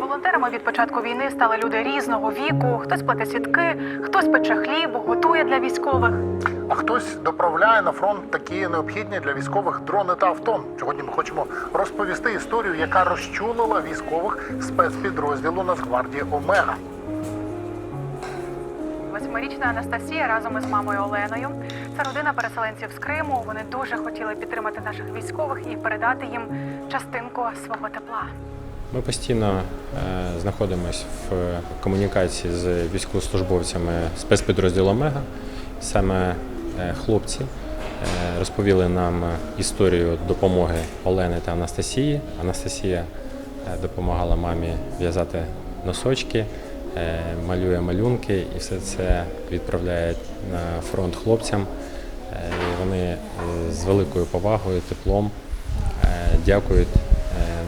Волонтерами від початку війни стали люди різного віку. Хтось плете сітки, хтось пече хліб, готує для військових. А хтось доправляє на фронт такі необхідні для військових дрони та авто. Сьогодні ми хочемо розповісти історію, яка розчулила військових спецпідрозділу Нацгвардії Омега. Восьмирічна Анастасія разом із мамою Оленою. Це родина переселенців з Криму. Вони дуже хотіли підтримати наших військових і передати їм частинку свого тепла. Ми постійно е, знаходимося в комунікації з військовослужбовцями спецпідрозділу Омега. Саме е, хлопці е, розповіли нам історію допомоги Олени та Анастасії. Анастасія допомагала мамі в'язати носочки, малює малюнки і все це відправляє на фронт хлопцям. Е, І вони е, з великою повагою, теплом е, дякують е,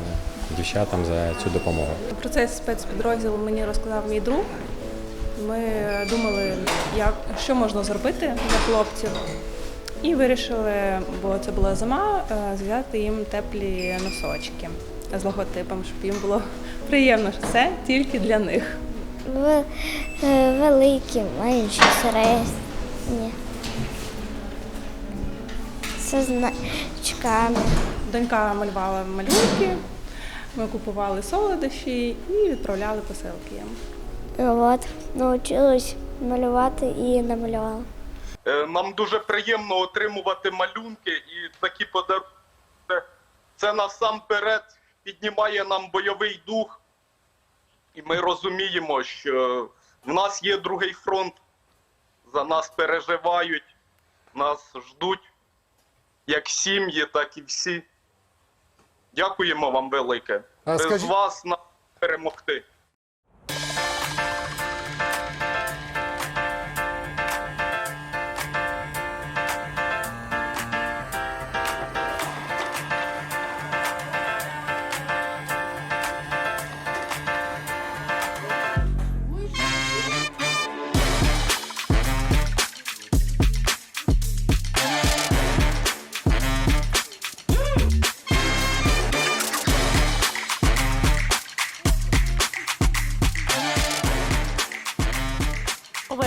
дівчатам за цю допомогу. Про цей спецпідрозділ мені розказав мій друг. Ми думали, як, що можна зробити для хлопців. І вирішили, бо це була зима, е, взяти їм теплі носочки з логотипом, щоб їм було приємно, що це тільки для них. Е, великі, менші, середні. З значками. Донька малювала малюнки, ми купували солодощі і відправляли посилки їм. От, навчилась малювати і намалювала. Е, Нам дуже приємно отримувати малюнки і такі подарунки. Це насамперед піднімає нам бойовий дух, і ми розуміємо, що в нас є другий фронт, за нас переживають, нас ждуть як сім'ї, так і всі. Дякуємо вам велике. А Без скажіть- вас нам перемогти.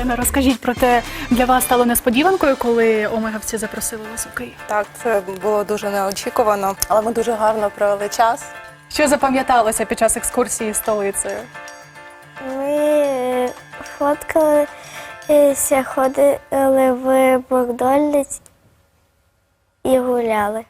Олена, розкажіть про те, для вас стало несподіванкою, коли омегавці запросили вас у Київ. Так, це було дуже неочікувано, але ми дуже гарно провели час. Що запам'яталося під час екскурсії столицею? Ми е, фоткалися, ходили в Макдональдс і гуляли.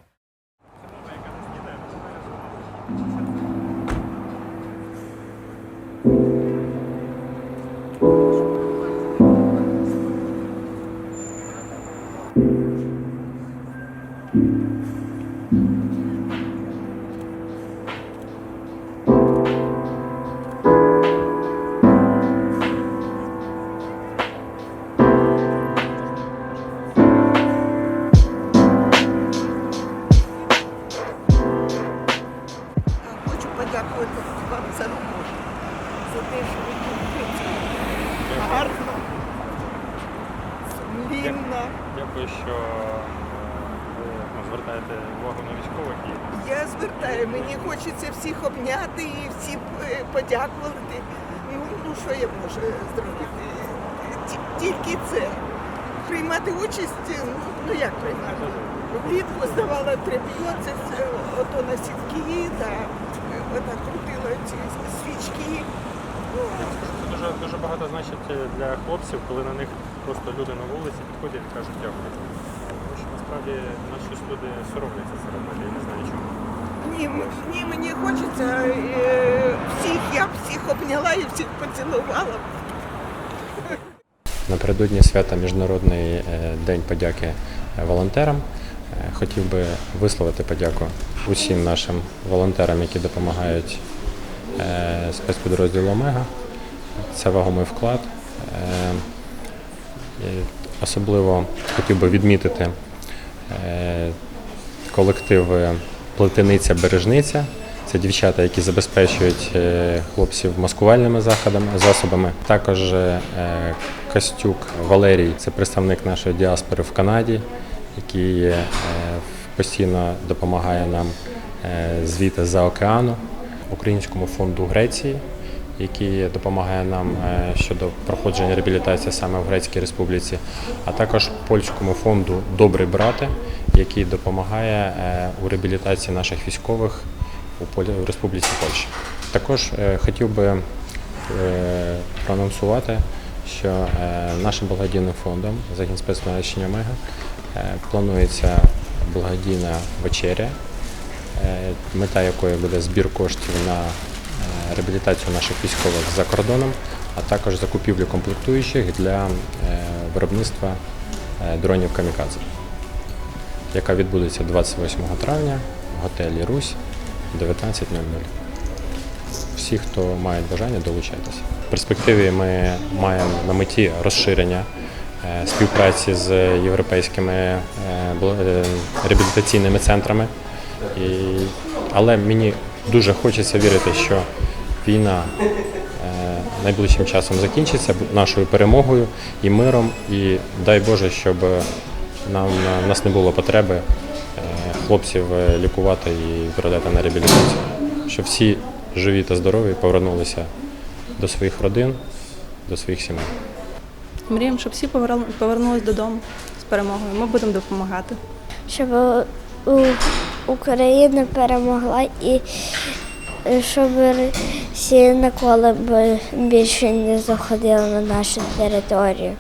Сумлінно. Дякую, що ви звертаєте увагу на військових Я звертаю, мені хочеться всіх обняти і всім е, подякувати. Ну, ну що я можу зробити? Тільки це. Приймати участь, ну, ну як приймати? Влітку здавала це все, ото на сітки, е, отак крутила ці свічки. Ну, дуже дуже багато значить для хлопців, коли на них просто люди на вулиці підходять і кажуть дякую. Тому що насправді наші щось люди соромляться це робити, я не знаю чому. Ні, ні, мені хочеться е, всіх, я всіх обняла і всіх поцілувала. Напередодні свята Міжнародний е, день подяки е, волонтерам. Хотів би висловити подяку усім нашим волонтерам, які допомагають спецпідрозділу Омега. Це вагомий вклад. Е, Особливо хотів би відмітити е, колектив е, Плетениця Бережниця. Це дівчата, які забезпечують е, хлопців маскувальними заходами, засобами. Також Костюк Валерій, це представник нашої діаспори в Канаді, який постійно допомагає нам звідти за океану, Українському фонду Греції, який допомагає нам е, щодо проходження реабілітації саме в Грецькій Республіці, а також польському фонду Добрі брати, який допомагає е, у реабілітації наших військових у Республіці Польща. Також е, хотів би проанонсувати, що нашим благодійним фондом Загін спецмереження Омега планується благодійна вечеря, мета якої буде збір коштів на реабілітацію наших військових за кордоном, а також закупівлю комплектуючих для е, виробництва е, дронів Камікадзе, яка відбудеться 28 травня в готелі Русь 19.00 всі, хто має бажання, долучайтеся. В перспективі ми маємо на меті розширення е, співпраці з європейськими реабілітаційними центрами. Але мені дуже хочеться вірити, що війна е, найближчим часом закінчиться нашою перемогою і миром. І дай Боже, щоб нам у нас не було потреби е, хлопців е, лікувати і відправляти на реабілітацію. Щоб всі живі та здорові повернулися до своїх родин, до своїх сімей. Мріємо, щоб всі повернули- повернулись додому з перемогою. Ми будемо допомагати. Щоб Україна перемогла і е, щоб Росія ніколи більше не заходила на нашу територію.